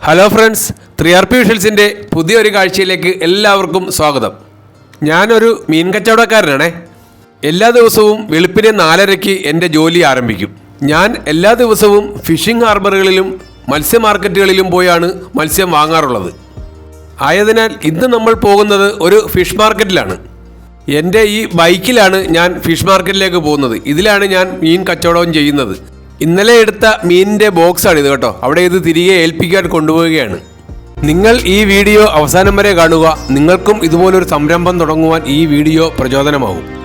Hello friends three R P വിഷൽസിന്റെ പുതിയൊരു കാഴ്ചയിലേക്ക് എല്ലാവർക്കും സ്വാഗതം. ഞാനൊരു മീൻ കച്ചവടക്കാരനാണേ. എല്ലാ ദിവസവും വെളുപ്പിനെ നാലരയ്ക്ക് എന്റെ ജോലി ആരംഭിക്കും. ഞാൻ എല്ലാ ദിവസവും ഫിഷിംഗ് ഹാർബറുകളിലും മത്സ്യ മാർക്കറ്റുകളിലും പോയാണ് മത്സ്യം വാങ്ങാറുള്ളത്. ആയതിനാൽ ഇന്ന് നമ്മൾ പോകുന്നത് ഒരു ഫിഷ് മാർക്കറ്റിലാണ്. എന്റെ ഈ ബൈക്കിലാണ് ഞാൻ ഫിഷ് മാർക്കറ്റിലേക്ക് പോകുന്നത്. ഇതിലാണ് ഞാൻ മീൻ കച്ചവടവും ചെയ്യുന്നത്. ഇന്നലെ എടുത്ത മീനിന്റെ ബോക്സാണ് ഇത് കേട്ടോ. അവിടെ ഇത് തിരികെ ഏൽപ്പിക്കാൻ കൊണ്ടുപോവുകയാണ്. നിങ്ങൾ ഈ വീഡിയോ അവസാനം വരെ കാണുക. നിങ്ങൾക്കും ഇതുപോലൊരു സംരംഭം തുടങ്ങുവാൻ ഈ വീഡിയോ പ്രചോദനമാകും.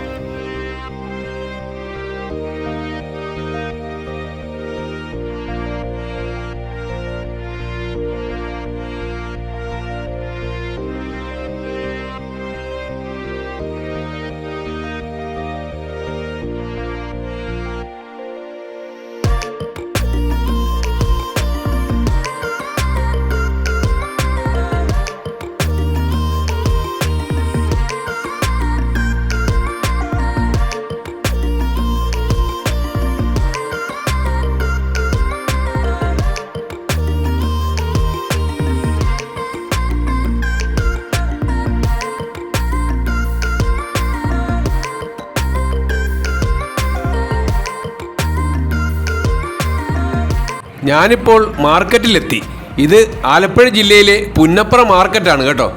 ഞാനിപ്പോൾ മാർക്കറ്റിലെത്തി. ഇത് ആലപ്പുഴ ജില്ലയിലെ പുന്നപ്ര മാർക്കറ്റാണ് കേട്ടോ.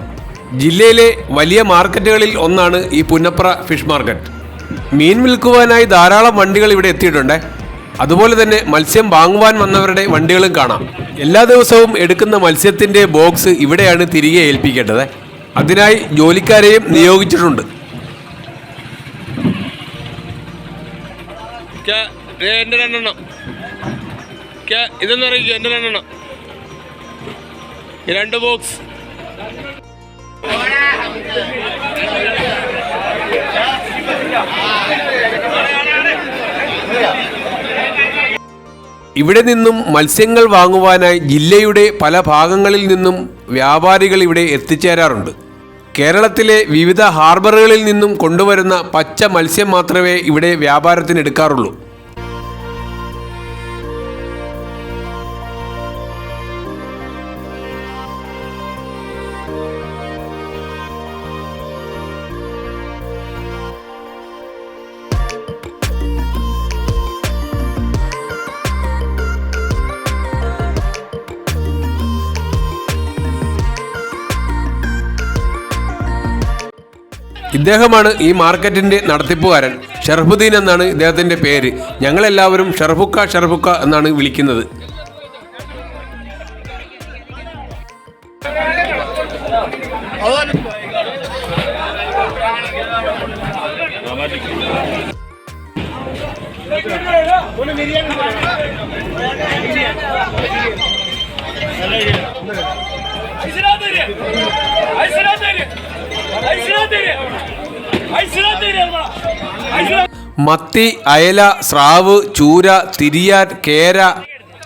ജില്ലയിലെ വലിയ മാർക്കറ്റുകളിൽ ഒന്നാണ് ഈ പുന്നപ്ര ഫിഷ് മാർക്കറ്റ്. മീൻ വിൽക്കുവാനായി ധാരാളം വണ്ടികൾ ഇവിടെ എത്തിയിട്ടുണ്ട്. അതുപോലെ തന്നെ മത്സ്യം വാങ്ങുവാൻ വന്നവരുടെ വണ്ടികളും കാണാം. എല്ലാ ദിവസവും എടുക്കുന്ന മത്സ്യത്തിന്റെ ബോക്സ് ഇവിടെയാണ് തിരികെ ഏൽപ്പിക്കേണ്ടത്. അതിനായി ജോലിക്കാരെയും നിയോഗിച്ചിട്ടുണ്ട്. രണ്ടെണ്ണം. ഇതെന്ന് പറയും ജനറൽ രണ്ടെണ്ണം. രണ്ട് ബോക്സ് ഇവിടെ നിന്നും മത്സ്യങ്ങൾ വാങ്ങുവാനായി ജില്ലയുടെ പല ഭാഗങ്ങളിൽ നിന്നും വ്യാപാരികൾ ഇവിടെ എത്തിച്ചേരാറുണ്ട്. കേരളത്തിലെ വിവിധ ഹാർബറുകളിൽ നിന്നും കൊണ്ടുവരുന്ന പച്ച മത്സ്യം മാത്രമേ ഇവിടെ വ്യാപാരത്തിന് എടുക്കാറുള്ളൂ. ഇദ്ദേഹമാണ് ഈ മാർക്കറ്റിന്റെ നടത്തിപ്പുകാരൻ. ഷർഫുദ്ദീൻ എന്നാണ് ഇദ്ദേഹത്തിന്റെ പേര്. ഞങ്ങളെല്ലാവരും ഷർഫുക്ക ഷർഫുക്ക എന്നാണ് വിളിക്കുന്നത്. മത്തി അയല സ്രാവ് ചൂര തിരിയാൻ കേര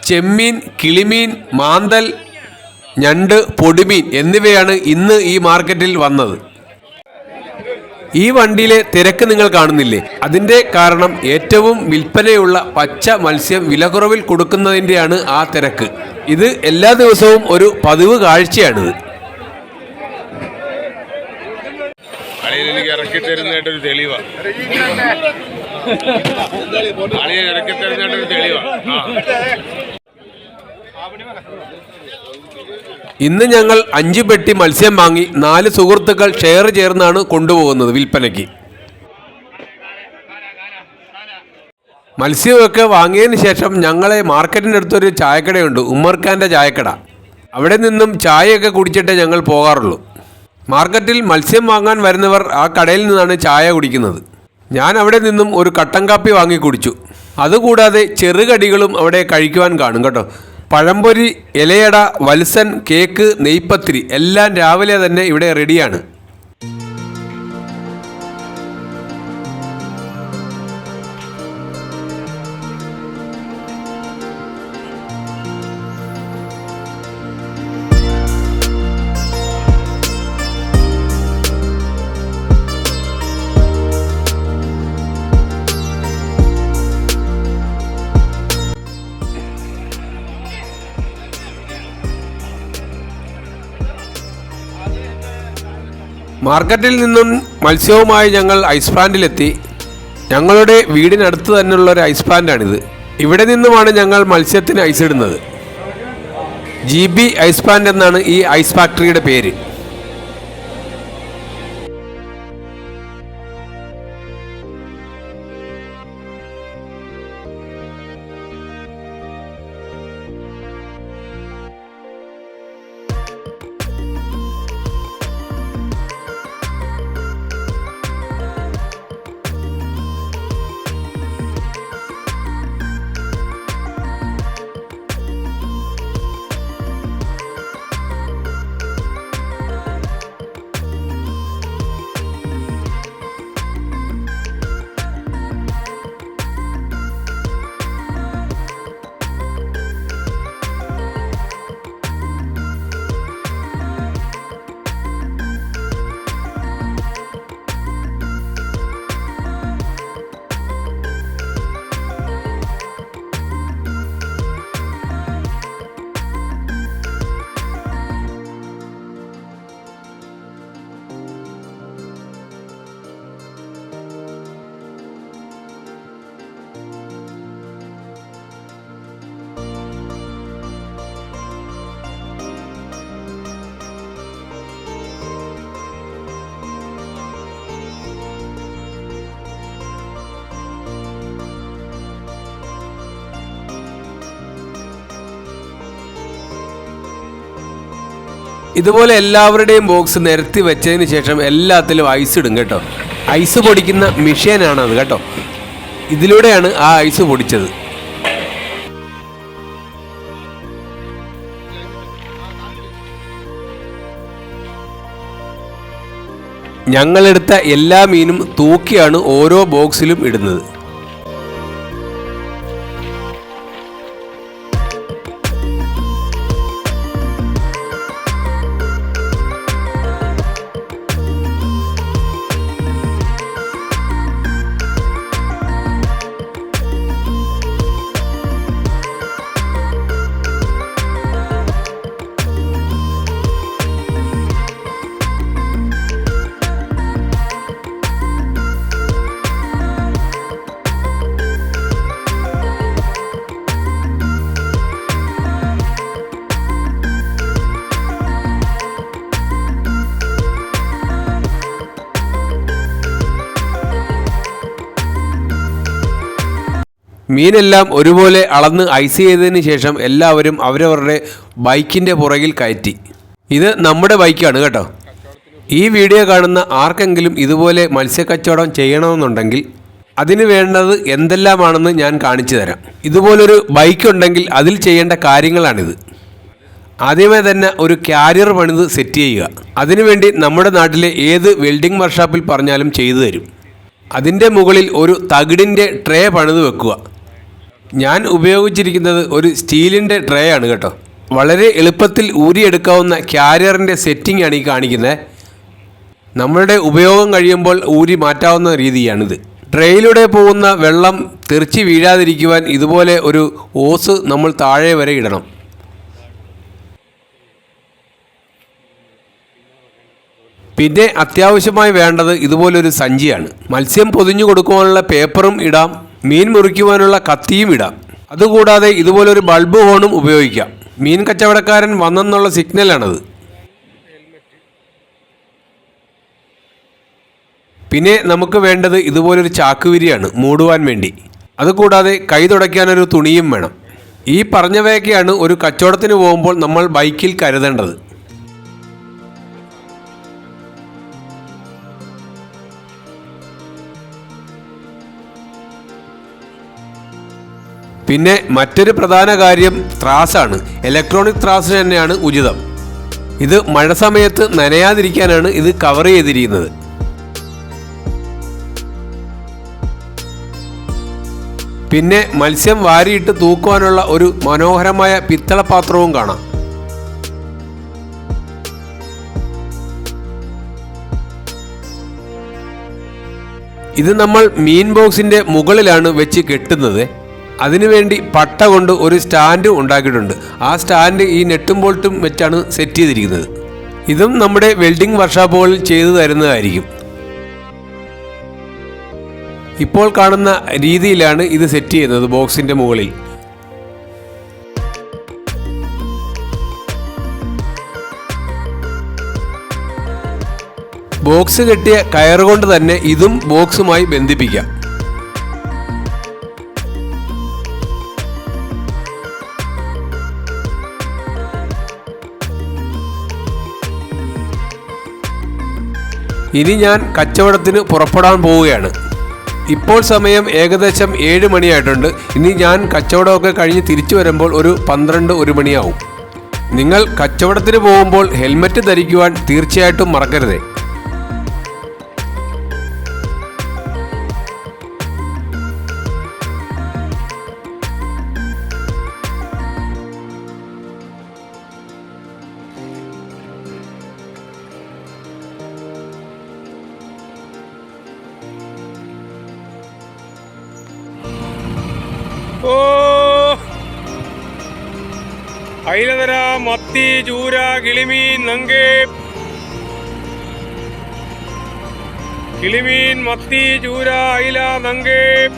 ചെമ്മീൻ കിളിമീൻ മാന്തൽ ഞണ്ട് പൊടിമീൻ എന്നിവയാണ് ഇന്ന് ഈ മാർക്കറ്റിൽ വന്നത്. ഈ വണ്ടിയിലെ തിരക്ക് നിങ്ങൾ കാണുന്നില്ലേ? അതിന്റെ കാരണം ഏറ്റവും വിൽപ്പനയുള്ള പച്ച മത്സ്യം വിലക്കുറവിൽ കൊടുക്കുന്നതിന്റെയാണ് ആ തിരക്ക്. ഇത് എല്ലാ ദിവസവും ഒരു പതിവ് കാഴ്ചയാണിത്. അളിയൻ എനിക്ക് ഇറക്കി തരുന്നതായിട്ടൊരു തെളിവാണ് അളിയൻ ഇറക്കി തരുന്നതായിട്ടൊരു തെളിവാണ് ഇന്ന് ഞങ്ങൾ അഞ്ച് പെട്ടി മത്സ്യം വാങ്ങി നാല് സുഹൃത്തുക്കൾ ഷെയർ ചേർന്നാണ് കൊണ്ടുപോകുന്നത് വിൽപ്പനയ്ക്ക്. മത്സ്യമൊക്കെ വാങ്ങിയതിന് ശേഷം ഞങ്ങളെ മാർക്കറ്റിന്റെ അടുത്തൊരു ചായക്കടയുണ്ട് ഉമ്മർഖാന്റെ ചായക്കട. അവിടെ നിന്നും ചായയൊക്കെ കുടിച്ചിട്ടേ ഞങ്ങൾ പോകാറുള്ളൂ. മാർക്കറ്റിൽ മത്സ്യം വാങ്ങാൻ വരുന്നവർ ആ കടയിൽ നിന്നാണ് ചായ കുടിക്കുന്നത്. ഞാൻ അവിടെ നിന്നും ഒരു കട്ടൻ കാപ്പി വാങ്ങി കുടിച്ചു. അതുകൂടാതെ ചെറുകടികളും അവിടെ കഴിക്കുവാൻ കാണും കേട്ടോ. പഴംപൊരി ഇലയട വത്സൻ കേക്ക് നെയ്പ്പത്തിരി എല്ലാം രാവിലെ തന്നെ ഇവിടെ റെഡിയാണ് മാർക്കറ്റിൽ നിന്നും മത്സ്യവുമായി ഞങ്ങൾ ഐസ് പ്ലാന്റിലെത്തി. ഞങ്ങളുടെ വീടിനടുത്ത് തന്നെയുള്ള ഒരു ഐസ് പ്ലാന്റാണിത്. ഇവിടെ നിന്നുമാണ് ഞങ്ങൾ മത്സ്യത്തിന് ഐസ് ഇടുന്നത്. ജി ബി ഐസ് പ്ലാന്റ് എന്നാണ് ഈ ഐസ് ഫാക്ടറിയുടെ പേര്. ഇതുപോലെ എല്ലാവരുടെയും ബോക്സ് നിരത്തി വെച്ചതിന് ശേഷം എല്ലാത്തിലും ഐസ് ഇടും കേട്ടോ. ഐസ് പൊടിക്കുന്ന മിഷീനാണ് അത് കേട്ടോ. ഇതിലൂടെയാണ് ആ ഐസ് പൊടിച്ചത്. ഞങ്ങളെടുത്ത എല്ലാ മീനും തൂക്കിയാണ് ഓരോ ബോക്സിലും ഇടുന്നത്. മീനെല്ലാം ഒരുപോലെ അളന്ന് ഐസ് ചെയ്തതിന് ശേഷം എല്ലാവരും അവരവരുടെ ബൈക്കിന്റെ പുറകിൽ കയറ്റി. ഇത് നമ്മുടെ ബൈക്കാണ് കേട്ടോ. ഈ വീഡിയോ കാണുന്ന ആർക്കെങ്കിലും ഇതുപോലെ മത്സ്യക്കച്ചവടം ചെയ്യണമെന്നുണ്ടെങ്കിൽ അതിന് വേണ്ടത് എന്തെല്ലാമാണെന്ന് ഞാൻ കാണിച്ചു തരാം. ഇതുപോലൊരു ബൈക്ക് ഉണ്ടെങ്കിൽ അതിൽ ചെയ്യേണ്ട കാര്യങ്ങളാണിത്. ആദ്യമേ തന്നെ ഒരു ക്യാരിയർ പണിത് സെറ്റ് ചെയ്യുക. അതിനുവേണ്ടി നമ്മുടെ നാട്ടിലെ ഏത് വെൽഡിംഗ് വർക്ക്ഷോപ്പിൽ പറഞ്ഞാലും ചെയ്തു തരും. അതിന്റെ മുകളിൽ ഒരു തകിടിന്റെ ട്രേ പണിത് വെക്കുക. ഞാൻ ഉപയോഗിച്ചിരിക്കുന്നത് ഒരു സ്റ്റീലിന്റെ ട്രേ ആണ് കേട്ടോ. വളരെ എളുപ്പത്തിൽ ഊരിയെടുക്കാവുന്ന ക്യാരിയറിന്റെ സെറ്റിംഗ് ആണ് ഈ കാണിക്കുന്നത്. നമ്മളുടെ ഉപയോഗം കഴിയുമ്പോൾ ഊരി മാറ്റാവുന്ന രീതിയാണിത്. ട്രേയിലൂടെ പോകുന്ന വെള്ളം തെറിച്ച് വീഴാതിരിക്കുവാൻ ഇതുപോലെ ഒരു ഓസ് നമ്മൾ താഴെ വരെ ഇടണം. പിന്നെ അത്യാവശ്യമായി വേണ്ടത് ഇതുപോലൊരു സഞ്ചിയാണ്. മത്സ്യം പൊതിഞ്ഞു കൊടുക്കുവാനുള്ള പേപ്പറും ഇടാം. മീൻ മുറിക്കുവാനുള്ള കത്തിയും ഇടാം. അതുകൂടാതെ ഇതുപോലൊരു ബൾബ് ഹോണും ഉപയോഗിക്കാം. മീൻ കച്ചവടക്കാരൻ വന്നെന്നുള്ള സിഗ്നലാണത് പിന്നെ നമുക്ക് വേണ്ടത് ഇതുപോലൊരു ചാക്കുവിരിയാണ് മൂടുവാൻ വേണ്ടി. അതുകൂടാതെ കൈ തുടയ്ക്കാനൊരു തുണിയും വേണം. ഈ പറഞ്ഞവയൊക്കെയാണ് ഒരു കച്ചവടത്തിന് പോകുമ്പോൾ നമ്മൾ ബൈക്കിൽ കരുതേണ്ടത്. പിന്നെ മറ്റൊരു പ്രധാന കാര്യം ത്രാസാണ്. ഇലക്ട്രോണിക് ത്രാസ് തന്നെയാണ് ഉചിതം. ഇത് മഴ സമയത്ത് നനയാതിരിക്കാനാണ് ഇത് കവർ ചെയ്തിരിക്കുന്നത്. പിന്നെ മത്സ്യം വാരിയിട്ട് തൂക്കുവാനുള്ള ഒരു മനോഹരമായ പിത്തളപാത്രവും കാണാം. ഇത് നമ്മൾ മീൻ ബോക്സിന്റെ മുകളിലാണ് വെച്ച് കെട്ടുന്നത്. അതിനുവേണ്ടി പട്ട കൊണ്ട് ഒരു സ്റ്റാൻഡ് ഉണ്ടാക്കിയിട്ടുണ്ട്. ആ സ്റ്റാൻഡ് ഈ നെട്ടും ബോൾട്ടും വെച്ചാണ് സെറ്റ് ചെയ്തിരിക്കുന്നത്. ഇതും നമ്മുടെ വെൽഡിംഗ് വർക്ക്ഷോപ്പുകളിൽ ചെയ്തു തരുന്നതായിരിക്കും. ഇപ്പോൾ കാണുന്ന രീതിയിലാണ് ഇത് സെറ്റ് ചെയ്യുന്നത് ബോക്സിന്റെ മുകളിൽ. ബോക്സ് കെട്ടിയ കയറുകൊണ്ട് തന്നെ ഇതും ബോക്സുമായി ബന്ധിപ്പിക്കാം. ഇനി ഞാൻ കച്ചവടത്തിന് പുറപ്പെടാൻ പോവുകയാണ്. ഇപ്പോൾ സമയം ഏകദേശം ഏഴ് മണിയായിട്ടുണ്ട്. ഇനി ഞാൻ കച്ചവടമൊക്കെ കഴിഞ്ഞ് തിരിച്ചു വരുമ്പോൾ ഒരു പന്ത്രണ്ട് ഒരു മണിയാവും. നിങ്ങൾ കച്ചവടത്തിന് പോകുമ്പോൾ ഹെൽമറ്റ് ധരിക്കുവാൻ തീർച്ചയായിട്ടും മറക്കരുതേ. അയിലതര മത്തി ചൂര കിളിമീൻ നങ്കേ. കിളിമീൻ മത്തി ചൂര അയില നങ്കേ.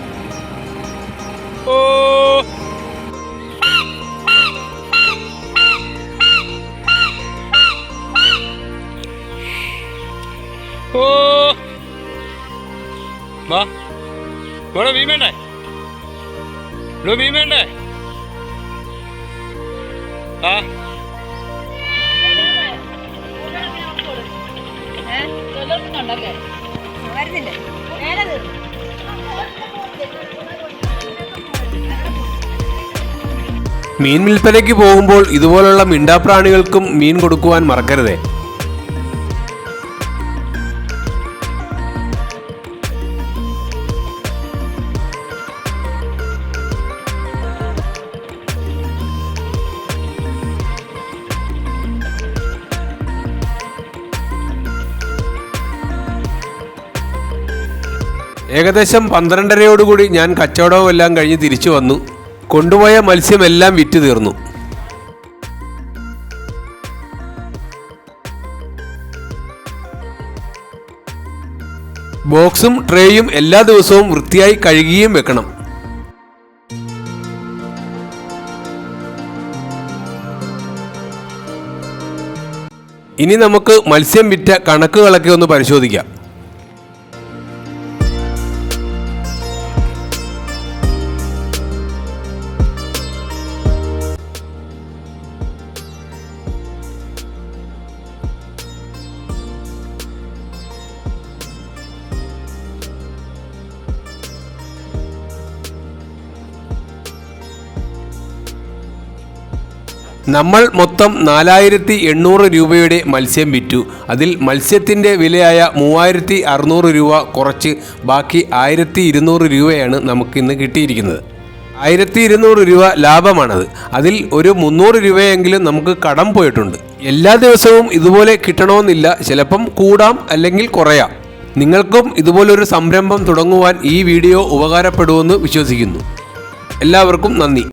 ഓ. ഓ. വാ. ഇവിടെ മീൻ വേണ്ടേ? മീൻ വിൽപ്പനയ്ക്ക് പോകുമ്പോൾ ഇതുപോലുള്ള മിണ്ടാപ്രാണികൾക്കും മീൻ കൊടുക്കുവാൻ മറക്കരുതേ. ഏകദേശം പന്ത്രണ്ടരയോടുകൂടി ഞാൻ കച്ചവടവും എല്ലാം കഴിഞ്ഞ് തിരിച്ചു വന്നു. കൊണ്ടുപോയ മത്സ്യമെല്ലാം വിറ്റ് തീർന്നു. ബോക്സും ട്രേയും എല്ലാ ദിവസവും വൃത്തിയായി കഴുകിയും വെക്കണം. ഇനി നമുക്ക് മത്സ്യം വിറ്റ കണക്കുകളൊക്കെ ഒന്ന് പരിശോധിക്കാം. നമ്മൾ മൊത്തം നാലായിരത്തി എണ്ണൂറ് രൂപയുടെ മത്സ്യം വിറ്റു. അതിൽ മത്സ്യത്തിന്റെ വിലയായ മൂവായിരത്തി അറുന്നൂറ് രൂപ കുറച്ച് ബാക്കി ആയിരത്തി ഇരുന്നൂറ് രൂപയാണ് നമുക്കിന്ന് കിട്ടിയിരിക്കുന്നത്. ആയിരത്തി ഇരുന്നൂറ് രൂപ ലാഭമാണത്. അതിൽ ഒരു മുന്നൂറ് രൂപയെങ്കിലും നമുക്ക് കടം പോയിട്ടുണ്ട്. എല്ലാ ദിവസവും ഇതുപോലെ കിട്ടണമെന്നില്ല. ചിലപ്പം കൂടാം അല്ലെങ്കിൽ കുറയാം. നിങ്ങൾക്കും ഇതുപോലൊരു സംരംഭം തുടങ്ങുവാൻ ഈ വീഡിയോ ഉപകാരപ്പെടുമെന്ന് വിശ്വസിക്കുന്നു. എല്ലാവർക്കും നന്ദി.